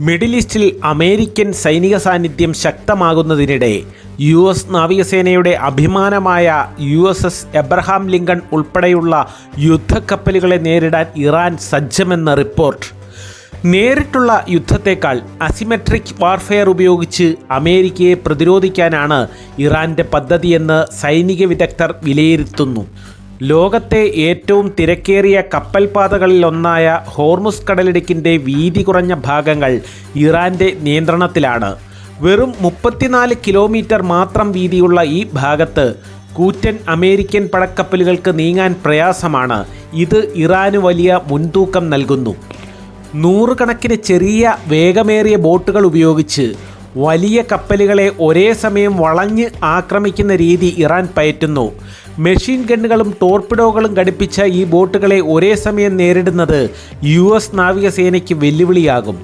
Middle ഈസ്റ്റിൽ American സൈനിക സാന്നിധ്യം ശക്തമാകുന്നതിനിടെ യു എസ് നാവികസേനയുടെ അഭിമാനമായ U S S Abraham Lincoln ഉൾപ്പെടെയുള്ള യുദ്ധക്കപ്പലുകളെ നേരിടാൻ ഇറാൻ സജ്ജമെന്ന റിപ്പോർട്ട്. നേരിട്ടുള്ള യുദ്ധത്തേക്കാൾ അസിമെട്രിക് വാർഫെയർ ഉപയോഗിച്ച് അമേരിക്കയെ പ്രതിരോധിക്കാനാണ് ഇറാന്റെ പദ്ധതിയെന്ന് സൈനിക വിദഗ്ധർ വിലയിരുത്തുന്നു. ലോകത്തെ ഏറ്റവും തിരക്കേറിയ കപ്പൽപാതകളിലൊന്നായ ഹോർമുസ് കടലിടുക്കിന്റെ വീതി കുറഞ്ഞ ഭാഗങ്ങൾ ഇറാന്റെ നിയന്ത്രണത്തിലാണ്. വെറും മുപ്പത്തിനാല് കിലോമീറ്റർ മാത്രം വീതിയുള്ള ഈ ഭാഗത്ത് കൂറ്റൻ അമേരിക്കൻ പടക്കപ്പലുകൾക്ക് നീങ്ങാൻ പ്രയാസമാണ്. ഇത് ഇറാന് വലിയ മുൻതൂക്കം നൽകുന്നു. നൂറുകണക്കിന് ചെറിയ വേഗമേറിയ ബോട്ടുകൾ ഉപയോഗിച്ച് വലിയ കപ്പലുകളെ ഒരേ സമയം വളഞ്ഞ് ആക്രമിക്കുന്ന രീതി ഇറാൻ പയറ്റുന്നു. മെഷീൻ ഗണ്ണുകളും ടോർപിഡോകളും ഘടിപ്പിച്ച ഈ ബോട്ടുകളെ ഒരേ സമയം നേരിടുന്നത് യു എസ് നാവികസേനയ്ക്ക് വെല്ലുവിളിയാകും.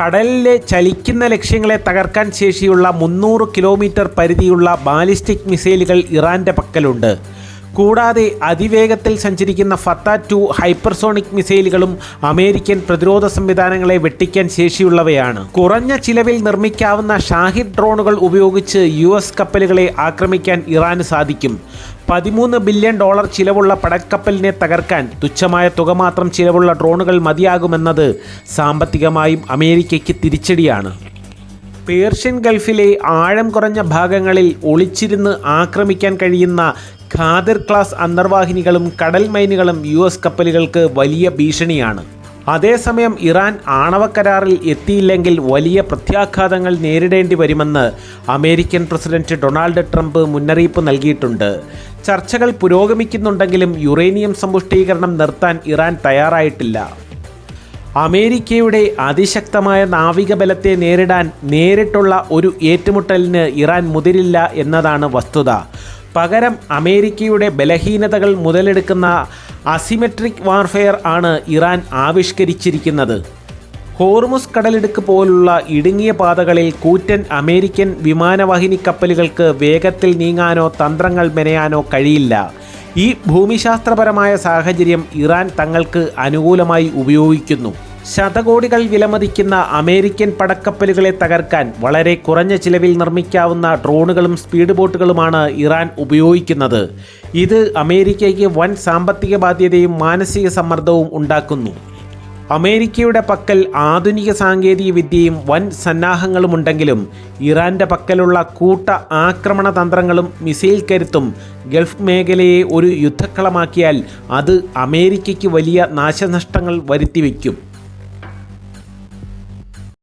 കടലിലെ ചലിക്കുന്ന ലക്ഷ്യങ്ങളെ തകർക്കാൻ ശേഷിയുള്ള മുന്നൂറ് കിലോമീറ്റർ പരിധിയുള്ള ബാലിസ്റ്റിക് മിസൈലുകൾ ഇറാന്റെ പക്കലുണ്ട്. കൂടാതെ അതിവേഗത്തിൽ സഞ്ചരിക്കുന്ന ഫത്ത ടു ഹൈപ്പർസോണിക് മിസൈലുകളും അമേരിക്കൻ പ്രതിരോധ സംവിധാനങ്ങളെ വെട്ടിക്കാൻ ശേഷിയുള്ളവയാണ്. കുറഞ്ഞ ചിലവിൽ നിർമ്മിക്കാവുന്ന ഷാഹിദ് ഡ്രോണുകൾ ഉപയോഗിച്ച് യു എസ് കപ്പലുകളെ ആക്രമിക്കാൻ ഇറാന് സാധിക്കും. പതിമൂന്ന് ബില്യൺ ഡോളർ ചിലവുള്ള പടക്കപ്പലിനെ തകർക്കാൻ തുച്ഛമായ തുക മാത്രം ചിലവുള്ള ഡ്രോണുകൾ മതിയാകുമെന്നത് സാമ്പത്തികമായും അമേരിക്കയ്ക്ക് തിരിച്ചടിയാണ്. പേർഷ്യൻ ഗൾഫിലെ ആഴം കുറഞ്ഞ ഭാഗങ്ങളിൽ ഒളിച്ചിരുന്ന് ആക്രമിക്കാൻ കഴിയുന്ന ഖാദിർ ക്ലാസ് അന്തർവാഹിനികളും കടൽ മൈനുകളും യു എസ് കപ്പലുകൾക്ക് വലിയ ഭീഷണിയാണ്. അതേസമയം ഇറാൻ ആണവ കരാറിൽ എത്തിയില്ലെങ്കിൽ വലിയ പ്രത്യാഘാതങ്ങൾ നേരിടേണ്ടി വരുമെന്ന് അമേരിക്കൻ പ്രസിഡന്റ് ഡൊണാൾഡ് ട്രംപ് മുന്നറിയിപ്പ് നൽകിയിട്ടുണ്ട്. ചർച്ചകൾ പുരോഗമിക്കുന്നുണ്ടെങ്കിലും യുറേനിയം സമ്പുഷ്ടീകരണം നിർത്താൻ ഇറാൻ തയ്യാറായിട്ടില്ല. അമേരിക്കയുടെ അതിശക്തമായ നാവിക ബലത്തെ നേരിടാൻ നേരിട്ടുള്ള ഒരു ഏറ്റുമുട്ടലിന് ഇറാൻ മുതിരില്ല എന്നതാണ് വസ്തുത. പകരം അമേരിക്കയുടെ ബലഹീനതകൾ മുതലെടുക്കുന്ന അസിമെട്രിക് വാർഫെയർ ആണ് ഇറാൻ ആവിഷ്കരിച്ചിരിക്കുന്നത്. ഹോർമുസ് കടലിടുക്ക് പോലുള്ള ഇടുങ്ങിയ പാതകളിൽ കൂറ്റൻ അമേരിക്കൻ വിമാനവാഹിനി കപ്പലുകൾക്ക് വേഗത്തിൽ നീങ്ങാനോ തന്ത്രങ്ങൾ മെനയാനോ കഴിയില്ല. ഈ ഭൂമിശാസ്ത്രപരമായ സാഹചര്യം ഇറാൻ തങ്ങൾക്ക് അനുകൂലമായി ഉപയോഗിക്കുന്നു. ശതകോടികൾ വിലമതിക്കുന്ന അമേരിക്കൻ പടക്കപ്പലുകളെ തകർക്കാൻ വളരെ കുറഞ്ഞ ചിലവിൽ നിർമ്മിക്കാവുന്ന ഡ്രോണുകളും സ്പീഡ് ബോട്ടുകളുമാണ് ഇറാൻ ഉപയോഗിക്കുന്നത്. ഇത് അമേരിക്കയ്ക്ക് വൻ സാമ്പത്തിക ബാധ്യതയും മാനസിക സമ്മർദ്ദവും ഉണ്ടാക്കുന്നു. അമേരിക്കയുടെ പക്കൽ ആധുനിക സാങ്കേതിക വിദ്യയും വൻ സന്നാഹങ്ങളുമുണ്ടെങ്കിലും ഇറാന്റെ പക്കലുള്ള കൂട്ട ആക്രമണ തന്ത്രങ്ങളും മിസൈൽ കരുത്തും ഗൾഫ് മേഖലയെ ഒരു യുദ്ധക്കളമാക്കിയാൽ അത് അമേരിക്കയ്ക്ക് വലിയ നാശനഷ്ടങ്ങൾ വരുത്തിവെക്കും.